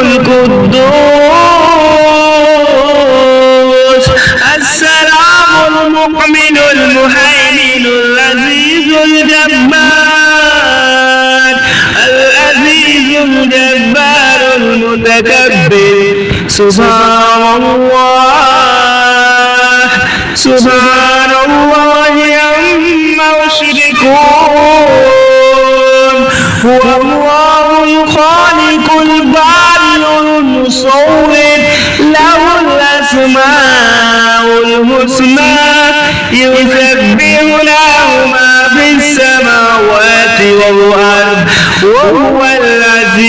القدوس. السلام المؤمن المهيمن العزيز الجبار. العزيز الجبار المتكبر. سبحان الله. سبحان الله عما يشركون. هو الحسنى يسبح له ما في السماوات والأرض وهو الحكيم